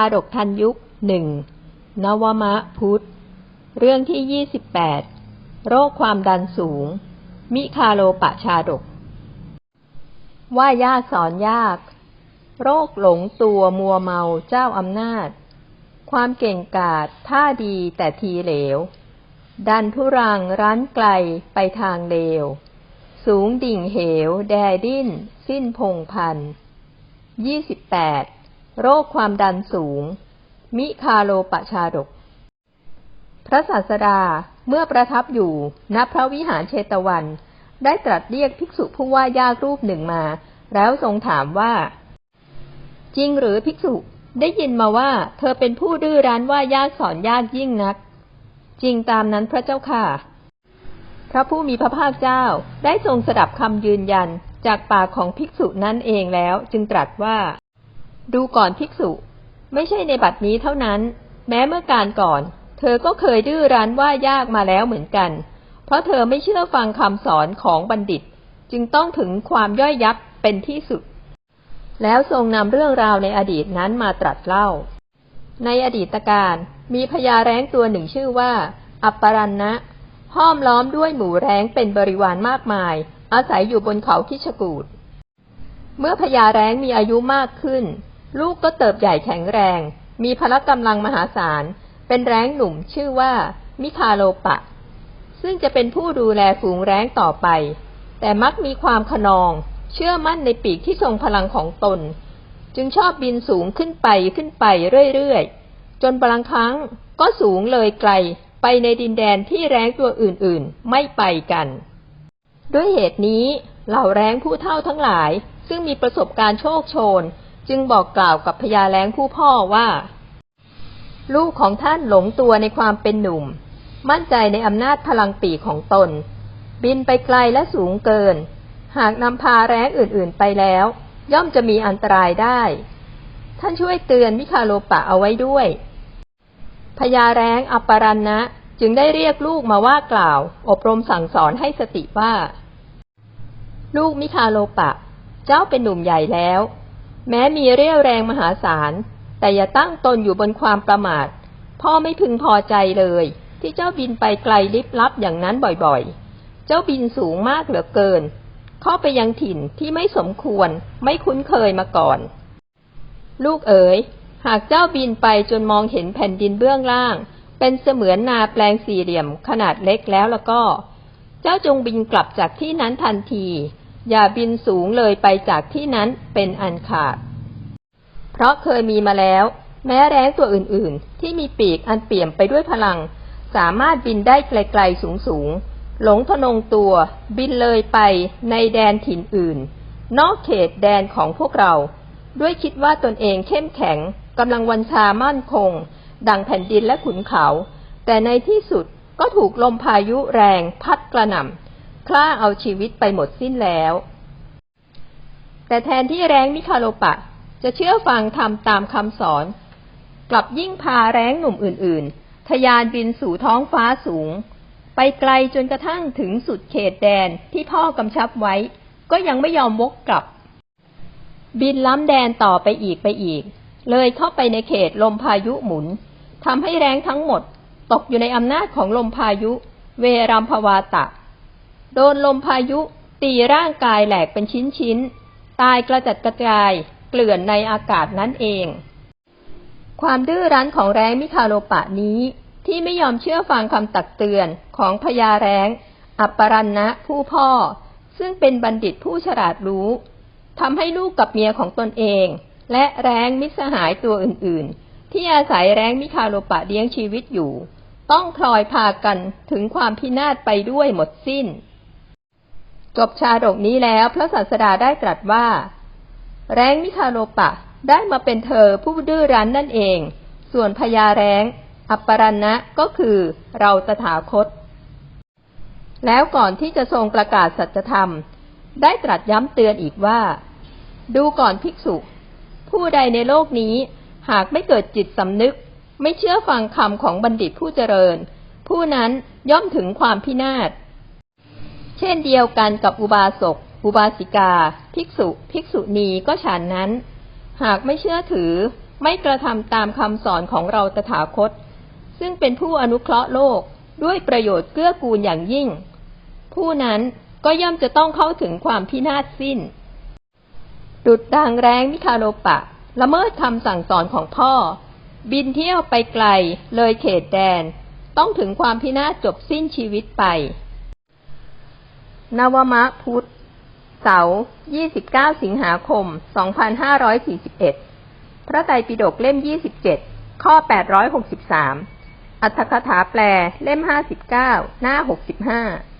าดกทันยุคหนึ่งนวมะพุทธ เรื่องที่ยี่สิบแปดโรคความดันสูง มิคาโลปะชาดก ว่ายากสอนยาก โรคหลงตัวมัวเมาเจ้าอำนาจ ความเก่งกาจท่าดีแต่ทีเหลว ดันทุรังรั้นไกลไปทางเลว สูงดิ่งเหว แดดิ้น สิ้นพงพันยี่สิบแปด โรคความดันสูง มิคาโลปชาดก พระศาสดาเมื่อประทับอยู่ณพระวิหารเชตวัน ได้ตรัสเรียกภิกษุผู้ว่ายากรูปหนึ่งมา แล้วทรงถามว่า จริงหรือภิกษุได้ยินมาว่า เธอเป็นผู้ดื้อรั้นว่ายากสอนยากยิ่งนัก จริงตามนั้นพระเจ้าค่ะ พระผู้มีพระภาคเจ้าได้ทรงสดับคำยืนยันจากปากของภิกษุนั้นเองแล้วจึงตรัสว่า ดูก่อนภิกษุ ไม่ใช่ในบัดนี้เท่านั้น แม้เมื่อการก่อน เธอก็เคยดื้อรั้นว่ายากมาแล้วเหมือนกัน เพราะเธอไม่เชื่อฟังคำสอนของบัณฑิต จึงต้องถึงความย่อยยับเป็นที่สุด แล้วทรงนำเรื่องราวในอดีตนั้นมาตรัสเล่า ในอดีตการมีพญาแร้งตัวหนึ่งชื่อว่า อัปปรันนะห้อมล้อมด้วยหมูแร้งเป็นบริวารมากมาย อาศัยอยู่บนเขาคิชกูดเมื่อพญาแร้งมีอายุมากขึ้น ลูกก็เติบใหญ่แข็งแรง มีพละกำลังมหาศาล เป็นแร้งหนุ่มชื่อว่า มิคาโลปะ ซึ่งจะเป็นผู้ดูแลฝูงแร้งต่อไป แต่มักมีความขนอง เชื่อมั่นในปีกที่ทรงพลังของตน จึงชอบบินสูงขึ้นไปขึ้นไปเรื่อยๆ จนบางครั้งก็สูงเลยไกลไปในดินแดนที่แร้งตัวอื่นๆ ไม่ไปกัน ด้วยเหตุนี้เหล่าแร้งผู้เท่าทั้งหลายซึ่งมีประสบการณ์โชคโชน จึงบอกกล่าวกับพญาแร้งผู้พ่อว่า ลูกของท่านหลงตัวในความเป็นหนุ่ม มั่นใจในอำนาจพลังปีของตน บินไปไกลและสูงเกิน หากนำพาแร้งอื่นๆไปแล้ว ย่อมจะมีอันตรายได้ ท่านช่วยเตือนมิคาโลปะเอาไว้ด้วยพญาแร้งอัปรันนะจึงได้เรียกลูกมาว่ากล่าว อบรมสั่งสอนให้สติว่า ลูกมิคาโลปะ เจ้าเป็นหนุ่มใหญ่แล้ว แม้มีเรี่ยวแรงมหาศาล แต่อย่าตั้งตนอยู่บนความประมาท พ่อไม่พึงพอใจเลย ที่เจ้าบินไปไกลลิบลับอย่างนั้นบ่อยๆ เจ้าบินสูงมากเหลือเกิน เข้าไปยังถิ่นที่ไม่สมควรไม่คุ้นเคยมาก่อน ลูกเอ๋ย หากเจ้าบินไปจนมองเห็นแผ่นดินเบื้องล่าง เป็นเสมือนนาแปลงสี่เหลี่ยมขนาดเล็กแล้วแล้วก็ เจ้าจงบินกลับจากที่นั้นทันที อย่าบินสูงเลยไปจากที่นั้นเป็นอันขาด เพราะเคยมีมาแล้ว แม้แร้งตัวอื่นๆ ที่มีปีกอันเปี่ยมไปด้วยพลัง สามารถบินได้ไกลๆสูงๆ หลงทะนงตัว บินเลยไปในแดนถิ่นอื่น นอกเขตแดนของพวกเรา ด้วยคิดว่าตนเองเข้มแข็งกำลังวันชามั่นคง ดังแผ่นดินและขุนเขา แต่ในที่สุดก็ถูกลมพายุแรงพัดกระหน่ำ คล้าเอาชีวิตไปหมดสิ้นแล้ว แต่แทนที่แรงมิคาโลปะ จะเชื่อฟังทำตามคำสอน กลับยิ่งพาแรงหนุ่มอื่น ๆ ทยานบินสู่ท้องฟ้าสูง ไปไกลจนกระทั่งถึงสุดเขตแดนที่พ่อกำชับไว้ ก็ยังไม่ยอมวกกลับ บินล้ำแดนต่อไปอีกไปอีก เลยเข้าไปในเขตลมพายุหมุนทำให้แรงทั้งหมดตกอยู่ในอำนาจของลมพายุ เวรัมพวาตะ โดนลมพายุ ตีร่างกายแหลกเป็นชิ้นๆ ตายกระจัดกระจายเกลื่อนในอากาศนั่นเอง ความดื้อรั้นของแรงมิคาโลปะนี้ ที่ไม่ยอมเชื่อฟังคำตักเตือนของพญาแรงอัปปรันนะผู้พ่อ ซึ่งเป็นบัณฑิตผู้ฉลาดรู้ทำให้ลูกกับเมียของตนเอง และแรงมิสหายตัวอื่นๆ ที่อาศัยแรงมิคาโลปะเลี้ยงชีวิตอยู่ ต้องพลอยพากันถึงความพินาศไปด้วยหมดสิ้น จบชาดกนี้แล้วพระศาสดาได้ตรัสว่า แรงมิคาโลปะได้มาเป็นเธอผู้ดื้อรั้นนั่นเอง ส่วนพญาแรงอัปปรันนะก็คือเราตถาคต แล้วก่อนที่จะทรงประกาศสัจธรรม ได้ตรัสย้ำเตือนอีกว่า ดูก่อนภิกษุ ผู้ใดในโลกนี้หากไม่เกิดจิตสำนึก ไม่เชื่อฟังคำของบัณฑิตผู้เจริญ ผู้นั้นย่อมถึงความพินาศ เช่นเดียวกันกับอุบาสก อุบาสิกา ภิกษุ ภิกษุณีก็ฉันนั้น หากไม่เชื่อถือ ไม่กระทำตามคำสอนของเราตถาคต ซึ่งเป็นผู้อนุเคราะห์โลกด้วยประโยชน์เกื้อกูลอย่างยิ่ง ผู้นั้นก็ย่อมจะต้องเข้าถึงความพินาศสิ้น ดุดดางแรงมิคาโลปะ ละเมิดคำสั่งสอนของพ่อ บินเที่ยวไปไกล เลยเขตแดน ต้องถึงความพินาศจบสิ้นชีวิตไป นวมะพุทธ เสาร์29 สิงหาคม 2541 พระไตรปิฎกเล่ม 27 ข้อ 863 อัตถกถาแปลเล่ม 59 หน้า 65